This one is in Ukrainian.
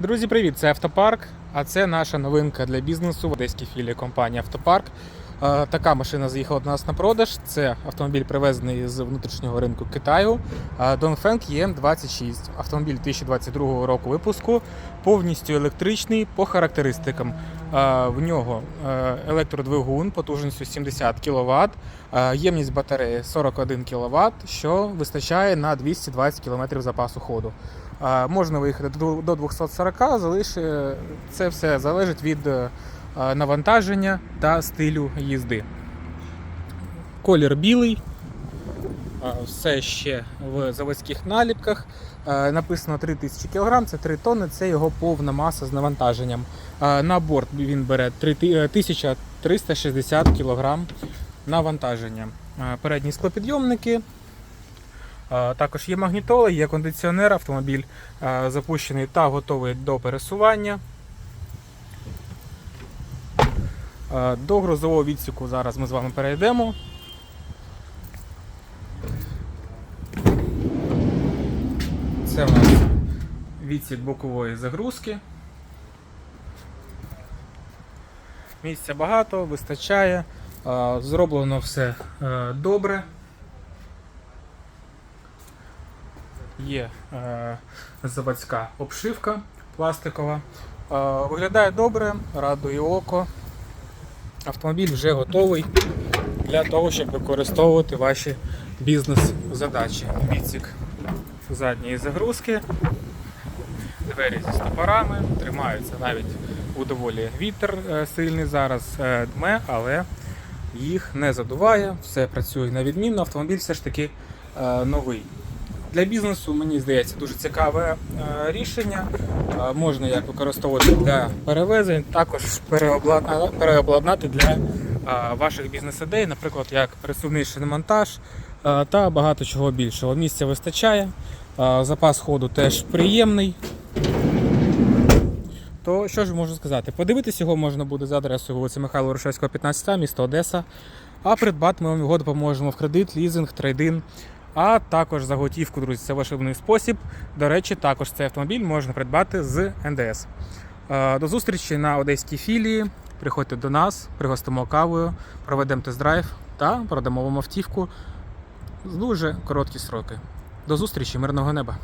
Друзі, привіт! Це Автопарк, а це наша новинка для бізнесу в одеській філії компанії Автопарк. Е, Така машина заїхала до нас на продаж. Це автомобіль привезений з внутрішнього ринку Китаю. Dongfeng EM26. Автомобіль 2022 року випуску, повністю електричний по характеристикам. Е, В нього е, електродвигун потужністю 70 кВт, ємність батареї 41 кВт, що вистачає на 220 км запасу ходу. Можна виїхати до до 240, залише це все залежить від е, навантаження та стилю їзди. Колір білий, все ще в заводських наліпках. Е, Написано 3000 кг, це 3 тонни, це його повна маса з навантаженням. На борт він бере 3 е, 1360 кг навантаження. Е, Передні склопідйомники, Е, Також є магнітоли, є кондиціонер, автомобіль запущений та готовий до пересування. До грузового відсіку зараз ми з вами перейдемо. Це у нас відсік бокової загрузки. Місця багато, вистачає. Зроблено все е, добре. Є е, заводська обшивка пластикова. Е, виглядає добре, радує око. Автомобіль вже готовий для того, щоб використовувати ваші бізнес-задачі. Відсік задньої загрузки, двері зі стопорами, тримаються навіть у доволі вітер е, сильний зараз е, дме, але їх не задуває, все працює на відмінно. Автомобіль все ж таки е, новий. Для бізнесу, мені здається, дуже цікаве е, рішення. Е, Можна як використовувати для перевезень, також переобладнати для е, ваших бізнес-ідей, наприклад, як пересувний шиномонтаж е, та багато чого більшого. Місця вистачає, запас ходу теж приємний. То що ж можу сказати? Подивитись його можна буде за адресою вулиці Михайла Ворошевського, 15, місто Одеса. А придбати ми вам його допоможемо в кредит, лізинг, трейдин. А також за готівку, друзі, це ваш спосіб. До речі, також цей автомобіль можна придбати з НДС. Е, До зустрічі на одеській філії. Приходьте до нас, пригостимо кавою, проведемо тест-драйв та продамо вам автівку з дуже короткі сроки. До зустрічі, мирного неба!